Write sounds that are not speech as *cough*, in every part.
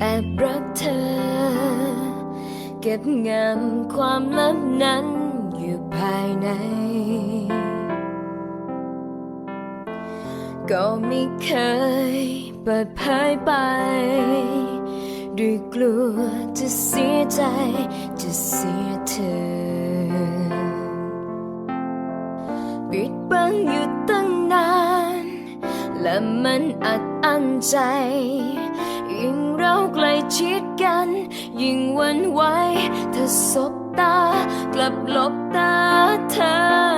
แอบรักเธอ เก็บงำความลับนั้นอยู่ภายใน ก็ไม่เคยเปิดเผยไป ด้วยกลัวจะเสียใจจะเสียเธอ แต่มันอัดอั้นใจ ยิ่งเราใกล้ชิดกัน ยิ่งวันไหวเธอสบตากลับหลบตาเธอ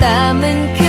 Tak mungkin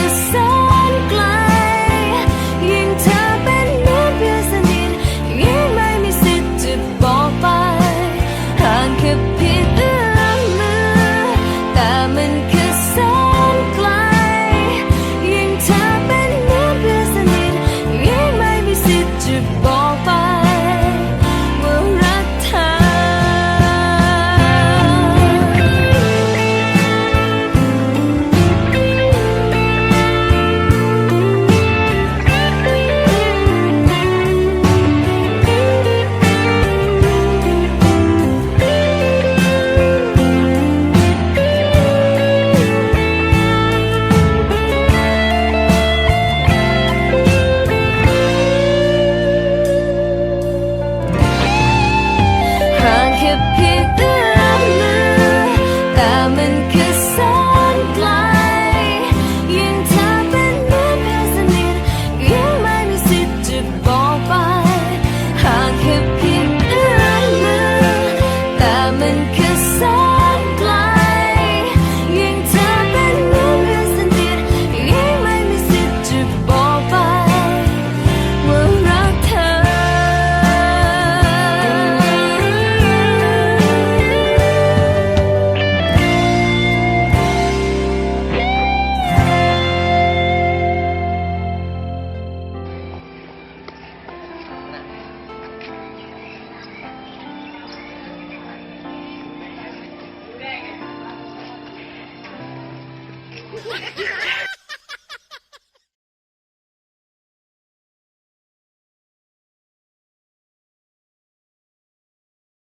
Yeah! *laughs*